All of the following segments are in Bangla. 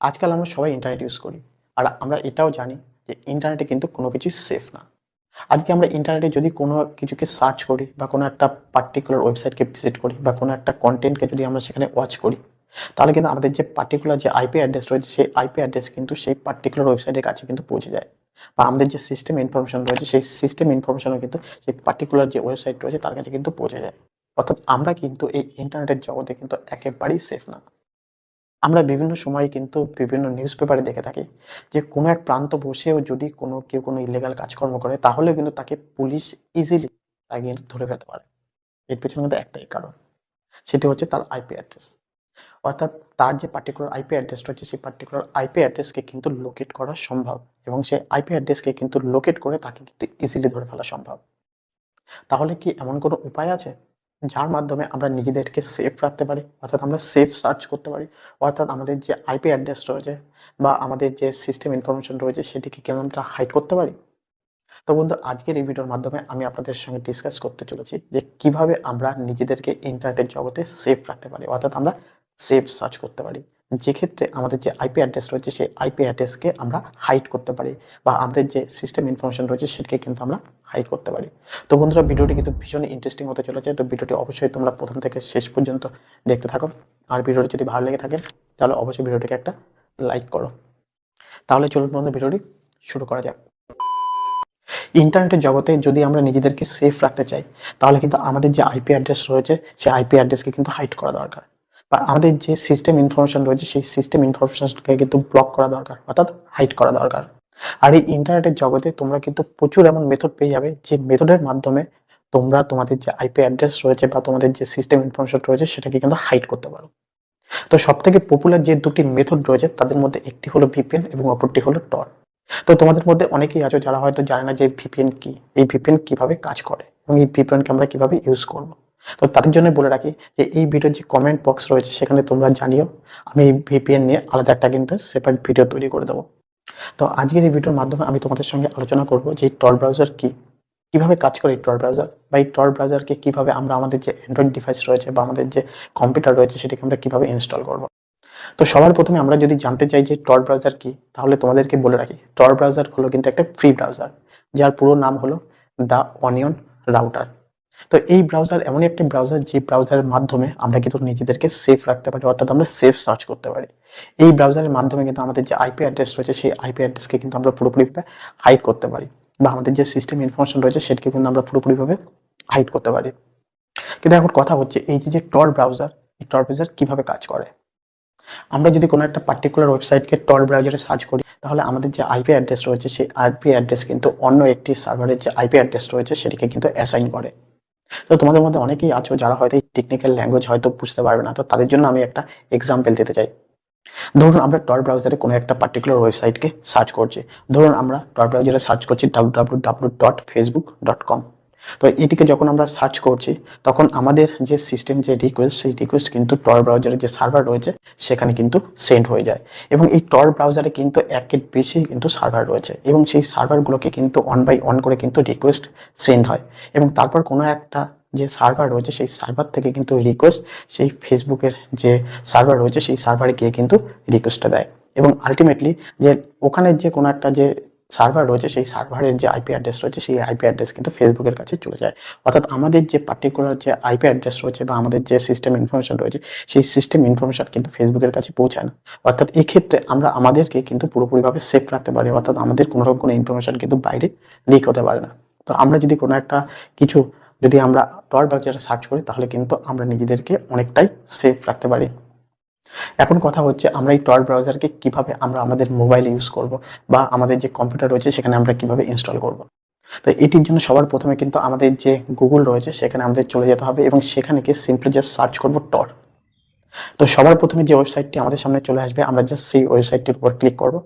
আজকাল আমরা সবাই ইন্টারনেট ইউজ করি। আর আমরা এটাও জানি যে ইন্টারনেটে কিন্তু কোনো কিছুই সেফ না। আজকে আমরা ইন্টারনেটে যদি কোনো কিছুকে সার্চ করি বা কোনো একটা পার্টিকুলার ওয়েবসাইটকে ভিজিট করি বা কোনো একটা কন্টেন্টকে যদি আমরা সেখানে ওয়াচ করি, তাহলে কিন্তু আমাদের যে পার্টিকুলার যে আইপি অ্যাড্রেস রয়েছে, সেই আইপি অ্যাড্রেস কিন্তু সেই পার্টিকুলার ওয়েবসাইটের কাছে কিন্তু পৌঁছে যায়। বা আমাদের যে সিস্টেম ইনফরমেশন রয়েছে, সেই সিস্টেম ইনফরমেশনও কিন্তু সেই পার্টিকুলার যে ওয়েবসাইট রয়েছে, তার কাছে কিন্তু পৌঁছে যায়। অর্থাৎ আমরা কিন্তু এই ইন্টারনেটের জগতে কিন্তু একেবারেই সেফ না। আমরা বিভিন্ন সময় কিন্তু বিভিন্ন নিউজ পেপারে দেখে থাকি যে, কোনো এক প্রান্ত বসেও যদি কোনো, কেউ কোনো ইলিগাল কাজকর্ম করে, তাহলেও কিন্তু তাকে পুলিশ ইজিলি তাকে ধরে ফেলতে পারে। এর পেছনে কিন্তু একটাই কারণ, সেটি হচ্ছে তার আইপি অ্যাড্রেস অর্থাৎ তার যে পার্টিকুলার আইপি অ্যাড্রেস রয়েছে, সেই পার্টিকুলার আইপি অ্যাড্রেসকে কিন্তু লোকেট করা সম্ভব এবং সেই আইপি অ্যাড্রেসকে কিন্তু লোকেট করে তাকে কিন্তু ইজিলি ধরে ফেলা সম্ভব। তাহলে কি এমন কোনো উপায় আছে? যার মাধ্যমে আমরা নিজেদেরকে সেফ রাখতে পারি, অর্থাৎ আমরা সেফ সার্চ করতে পারি, অর্থাৎ আমাদের যে আইপি অ্যাড্রেস রয়েছে বা আমাদের যে সিস্টেম ইনফরমেশন রয়েছে সেটিকে কেমন আমরা হাইড করতে পারি? তো বন্ধু, আজকের এই ভিডিওর মাধ্যমে আমি আপনাদের সঙ্গে ডিসকাস করতে চলেছি যে কীভাবে আমরা নিজেদেরকে ইন্টারনেটের জগতে সেফ রাখতে পারি, অর্থাৎ আমরা সেফ সার্চ করতে পারি। যে ক্ষেত্রে আমাদের যে আইপি অ্যাড্রেস রয়েছে, সেই আইপি অ্যাড্রেসকে আমরা হাইড করতে পারি বা আমাদের যে সিস্টেম ইনফরমেশন রয়েছে, সেটাকে কিন্তু আমরা হাইড করতে পারি। তো বন্ধুরা, ভিডিওটি কিন্তু ভীষণই ইন্টারেস্টিং হতে চলেছে। তো ভিডিওটি অবশ্যই তোমরা প্রথম থেকে শেষ পর্যন্ত দেখতে থাকো। আর ভিডিওটি যদি ভালো লেগে থাকে, তাহলে অবশ্যই ভিডিওটিকে একটা লাইক করো। তাহলে চলুন বন্ধু, ভিডিওটি শুরু করা যাক। ইন্টারনেটের জগতে যদি আমরা নিজেদেরকে সেফ রাখতে চাই, তাহলে কিন্তু আমাদের যে আইপি অ্যাড্রেস রয়েছে, সেই আইপি অ্যাড্রেসকে কিন্তু হাইড করা দরকার। বা আমাদের যে সিস্টেম ইনফরমেশন রয়েছে, সেই সিস্টেম ইনফরমেশনকে কিন্তু ব্লক করা দরকার, অর্থাৎ হাইড করা দরকার। আর এই ইন্টারনেটের জগতে তোমরা কিন্তু প্রচুর এমন মেথড পেয়ে যাবে, যে মেথডের মাধ্যমে তোমরা তোমাদের যে আইপি অ্যাড্রেস রয়েছে বা তোমাদের যে সিস্টেম ইনফরমেশন রয়েছে, সেটাকে কিন্তু হাইড করতে পারো। তো সব থেকে পপুলার যে দুটি মেথড রয়েছে, তাদের মধ্যে একটি হলো ভিপিএন এবং অপরটি হলো টর তো তোমাদের মধ্যে অনেকেই আছো যারা হয়তো জানে না যে ভিপিএন কি, এই ভিপিএন কীভাবে কাজ করে এবং এই ভিপিএনকে আমরা কীভাবে ইউজ করব। তো তাদের জন্য বলে রাখি যে এই ভিডিওর যে কমেন্ট বক্স রয়েছে সেখানে তোমরা জানিও। আমি ভিপিএন নিয়ে আলাদা একটা কিন্তু সেপারেট ভিডিও তৈরি করে দেবো। তো আজকের এই ভিডিওর মাধ্যমে আমি তোমাদের সঙ্গে আলোচনা করব যে টর ব্রাউজার কি? কীভাবে কাজ করে এই টর ব্রাউজার বা এই টর ব্রাউজারকে কীভাবে আমরা আমাদের যে অ্যান্ড্রয়েড ডিভাইস রয়েছে বা আমাদের যে কম্পিউটার রয়েছে সেটাকে আমরা কীভাবে ইনস্টল করব? তো সবার প্রথমে আমরা যদি জানতে চাই যে টর ব্রাউজার কি, তাহলে তোমাদেরকে বলে রাখি টর ব্রাউজার হলো কিন্তু একটা ফ্রি ব্রাউজার যার পুরো নাম হলো দ্য অনিয়ন রাউটার তো এই ব্রাউজার এমন একটি ব্রাউজার যে ব্রাউজারের মাধ্যমে আমরা কিন্তু নিজেদেরকে সেফ রাখতে পারি, অর্থাৎ আমরা সেফ সার্চ করতে পারি। এই ব্রাউজারের মাধ্যমে কিন্তু আমাদের যে আইপি অ্যাড্রেস রয়েছে, সেই আইপি অ্যাড্রেসকে কিন্তু আমরা পুরোপুরিভাবে হাইড করতে পারি বা আমাদের যে সিস্টেম ইনফরমেশন রয়েছে, সেটাকে কিন্তু আমরা পুরোপুরিভাবে হাইড করতে পারি। কিন্তু এখন কথা হচ্ছে, এই যে যে টর ব্রাউজার এই টর ব্রাউজার কীভাবে কাজ করে? আমরা যদি কোনো একটা পার্টিকুলার ওয়েবসাইটকে টর ব্রাউজারে সার্চ করি, তাহলে আমাদের যে আইপি অ্যাড্রেস রয়েছে, সেই আইপি অ্যাড্রেস কিন্তু অন্য একটি সার্ভারের যে আইপি অ্যাড্রেস রয়েছে, সেটিকে কিন্তু অ্যাসাইন করে। তো তোমাদের মধ্যে অনেকেই আছো যারা হয়তো টেকনিক্যাল ল্যাঙ্গুয়েজ হয়তো বুঝতে পারবে না, তো তাদের জন্য আমি একটা এক্সাম্পল দিতে চাই। ধরুন আমরা টর ব্রাউজারে কোনো একটা পার্টিকুলার ওয়েবসাইটকে সার্চ করছি। ধরুন আমরা টর ব্রাউজারে সার্চ করছি W W W dot Facebook dot com তো এটিকে যখন আমরা সার্চ করছি, তখন আমাদের যে সিস্টেম যে রিকোয়েস্ট সেই রিকোয়েস্ট কিন্তু টর ব্রাউজারের যে সার্ভার রয়েছে, সেখানে কিন্তু সেন্ড হয়ে যায়। এবং এই টর ব্রাউজারে কিন্তু একের বেশি কিন্তু সার্ভার রয়েছে। এবং সেই সার্ভারগুলোকে কিন্তু অন বাই অন করে কিন্তু রিকোয়েস্ট সেন্ড হয়। এবং তারপর কোনো একটা যে সার্ভার রয়েছে, সেই সার্ভার থেকে কিন্তু রিকোয়েস্ট সেই ফেসবুকের যে সার্ভার রয়েছে, সেই সার্ভারে গিয়ে কিন্তু রিকোয়েস্টটা দেয়। এবং আলটিমেটলি যে ওখানে যে কোনো একটা যে সার্ভার রয়েছে, সেই সার্ভারের যে আইপি অ্যাড্রেস রয়েছে, সেই আইপি অ্যাড্রেস কিন্তু ফেসবুকের কাছে চলে যায়। অর্থাৎ আমাদের যে পার্টিকুলার যে আইপি অ্যাড্রেস রয়েছে বা আমাদের যে সিস্টেম ইনফরমেশন রয়েছে, সেই সিস্টেম ইনফরমেশন কিন্তু ফেসবুকের কাছে পৌঁছায় না। অর্থাৎ এক্ষেত্রে আমরা আমাদেরকে কিন্তু পুরোপুরিভাবে সেফ রাখতে পারি, অর্থাৎ আমাদের কোনো রকম কোনো ইনফরমেশন কিন্তু বাইরে লিক হতে পারে না। তো আমরা যদি কোনো একটা কিছু, যদি আমরা টর ব্রাউজারে সার্চ করি, তাহলে কিন্তু আমরা নিজেদেরকে অনেকটাই সেফ রাখতে পারি। এখন কথা হচ্ছে আমরা এই টর ব্রাউজারকে কীভাবে আমরা আমাদের মোবাইল ইউজ করব বা আমাদের যে কম্পিউটার রয়েছে সেখানে আমরা কীভাবে ইনস্টল করব। তো এটির জন্য সবার প্রথমে কিন্তু আমাদের যে গুগল রয়েছে সেখানে আমাদের চলে যেতে হবে এবং সেখানে গিয়ে সিম্পলি জাস্ট সার্চ করব টর তো সবার প্রথমে যে ওয়েবসাইটটি আমাদের সামনে চলে আসবে, আমরা জাস্ট সেই ওয়েবসাইটটির উপর ক্লিক করব।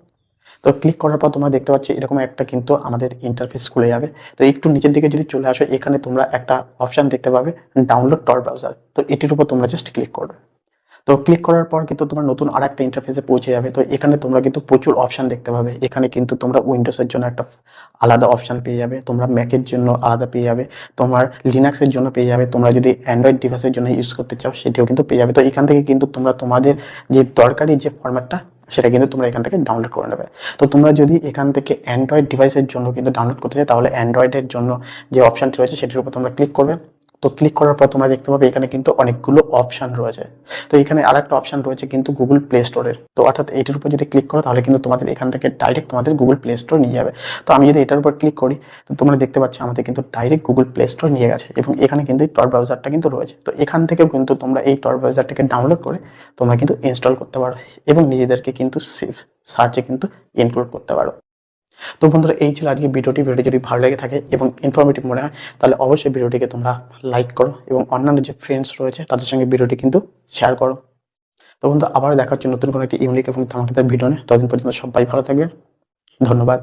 তো ক্লিক করার পর তোমরা দেখতে পাচ্ছ এরকম একটা কিন্তু আমাদের ইন্টারফেস খুলে যাবে। তো একটু নিচের দিকে যদি চলে আসো, এখানে তোমরা একটা অপশন দেখতে পাবে ডাউনলোড টর ব্রাউজার তো এটির উপর তোমরা জাস্ট ক্লিক করবে। তো ক্লিক করার পর কিন্তু তোমার নতুন আর একটা ইন্টারফেসে পৌঁছে যাবে। তো এখানে তোমরা কিন্তু প্রচুর অপশান দেখতে পাবে। এখানে কিন্তু তোমরা উইন্ডোজের জন্য একটা আলাদা অপশান পেয়ে যাবে। তোমরা ম্যাকের জন্য আলাদা পেয়ে যাবে। তোমার লিনাক্সের জন্য পেয়ে যাবে। তোমরা যদি অ্যান্ড্রয়েড ডিভাইসের জন্য ইউজ করতে চাও, সেটিও কিন্তু পেয়ে যাবে। তো এখান থেকে কিন্তু তোমরা তোমাদের যে দরকারি যে ফরম্যাটটা সেটা কিন্তু তোমরা এখান থেকে ডাউনলোড করে নেবে। তো তোমরা যদি এখান থেকে অ্যান্ড্রয়েড ডিভাইসের জন্য কিন্তু ডাউনলোড করতে চাই তাহলে অ্যান্ড্রয়েডের জন্য যে অপশানটি রয়েছে, সেটির উপর তোমরা ক্লিক করবে। তো ক্লিক করার পর তোমরা দেখতে পাবে এখানে কিন্তু অনেকগুলো অপশান রয়েছে। তো এখানে আরেকটা অপশান রয়েছে কিন্তু গুগল প্লে স্টোরের তো অর্থাৎ এটার উপর যদি ক্লিক করো তাহলে কিন্তু তোমাদের এখান থেকে ডাইরেক্ট তোমাদের গুগল প্লে স্টোর নিয়ে যাবে। তো আমি যদি এটার উপর ক্লিক করি, তো তোমরা দেখতে পাচ্ছ আমাদের কিন্তু ডাইরেক্ট গুগল প্লে স্টোর নিয়ে গেছে এবং এখানে কিন্তু এই টর ব্রাউজারটা কিন্তু রয়েছে। তো এখান থেকেও কিন্তু তোমরা এই টর ব্রাউজারটাকে ডাউনলোড করে তোমরা কিন্তু ইনস্টল করতে পারো এবং নিজেদেরকে কিন্তু সেফ সার্চে কিন্তু ইনক্লুড করতে পারো। তো বন্ধুরা, এই ছিল আজকে ভিডিওটি। ভিডিও যদি ভালো লেগে থাকে এবং ইনফরমেটিভ মনে হয়, তাহলে অবশ্যই ভিডিওটিকে তোমরা লাইক করো এবং অন্যান্য যে ফ্রেন্ডস রয়েছে, তাদের সঙ্গে ভিডিওটি কিন্তু শেয়ার করো। তো বন্ধু আবার দেখা হচ্ছে নতুন কোনো একটি ইউনিক এবং ধামাকাদার ভিডিও নিয়ে। ততদিন পর্যন্ত সবাই ভালো থাকবে ধন্যবাদ।